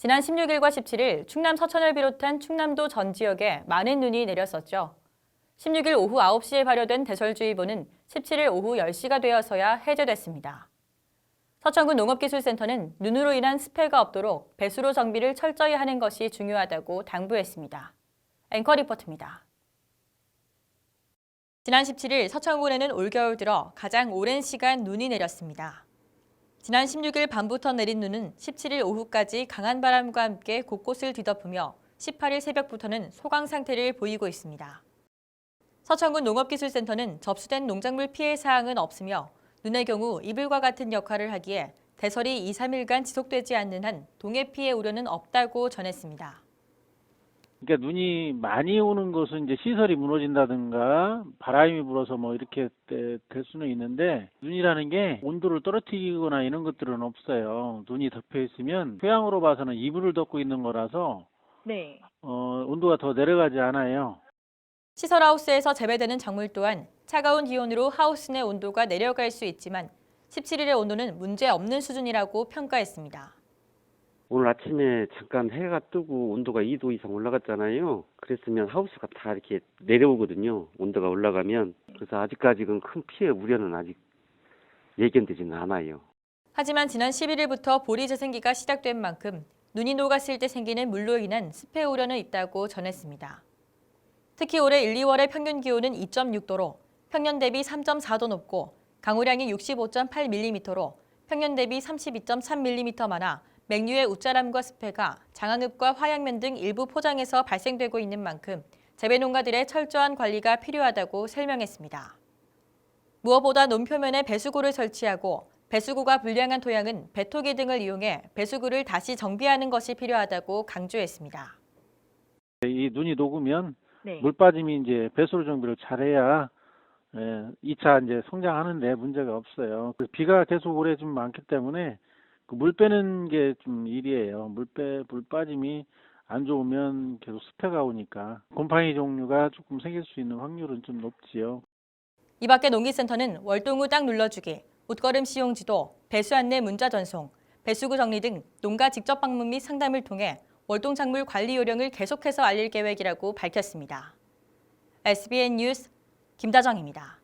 지난 16일과 17일 충남 서천을 비롯한 충남도 전 지역에 많은 눈이 내렸었죠. 16일 오후 9시에 발효된 대설주의보는 17일 오후 10시가 되어서야 해제됐습니다. 서천군 농업기술센터는 눈으로 인한 스패가 없도록 배수로 정비를 철저히 하는 것이 중요하다고 당부했습니다. 앵커 리포트입니다. 지난 17일 서천군에는 올겨울 들어 가장 오랜 시간 눈이 내렸습니다. 지난 16일 밤부터 내린 눈은 17일 오후까지 강한 바람과 함께 곳곳을 뒤덮으며 18일 새벽부터는 소강 상태를 보이고 있습니다. 서천군 농업기술센터는 접수된 농작물 피해 사항은 없으며 눈의 경우 이불과 같은 역할을 하기에 대설이 2, 3일간 지속되지 않는 한 동해 피해 우려는 없다고 전했습니다. 그러니까 눈이 많이 오는 것은 이제 시설이 무너진다든가 바람이 불어서 뭐 이렇게 되- 될 수는 있는데 눈이라는 게 온도를 떨어뜨리거나 이런 것들은 없어요. 눈이 덮여 있으면 토양으로 봐서는 이불을 덮고 있는 거라서 네. 어, 온도가 더 내려가지 않아요. 시설 하우스에서 재배되는 작물 또한 차가운 기온으로 하우스 내 온도가 내려갈 수 있지만 17일의 온도는 문제 없는 수준이라고 평가했습니다. 오늘 아침에 잠깐 해가 뜨고 온도가 2도 이상 올라갔잖아요. 그랬으면 하우스가 다 이렇게 내려오거든요. 온도가 올라가면. 그래서 아직까지는 큰 피해 우려는 아직 예견되지는 않아요. 하지만 지난 11일부터 보리 재생기가 시작된 만큼 눈이 녹았을 때 생기는 물로 인한 습해 우려는 있다고 전했습니다. 특히 올해 1, 2월의 평균 기온은 2.6도로 평년 대비 3.4도 높고 강우량이 65.8mm로 평년 대비 32.3mm 많아 맹류의 웃자람과 습해가 장항읍과 화양면 등 일부 포장에서 발생되고 있는 만큼 재배 농가들의 철저한 관리가 필요하다고 설명했습니다. 무엇보다 논표면에 배수구를 설치하고 배수구가 불량한 토양은 배토기 등을 이용해 배수구를 다시 정비하는 것이 필요하다고 강조했습니다. 이 눈이 녹으면 네. 물 빠짐이 이제 배수로 정비를 잘해야 예, 2차 이제 성장하는데 문제가 없어요. 그 비가 계속 올해 좀 많기 때문에 그 물 빼는 게 좀 일이에요. 물 빼, 물 빠짐이 안 좋으면 계속 습해가 오니까 곰팡이 종류가 조금 생길 수 있는 확률은 좀 높지요. 이 밖에 농기센터는 월동 후딱 눌러주기, 옷걸음 시용 지도, 배수 안내 문자 전송, 배수구 정리 등 농가 직접 방문 및 상담을 통해 월동 작물 관리 요령을 계속해서 알릴 계획이라고 밝혔습니다. SBN 뉴스 김다정입니다.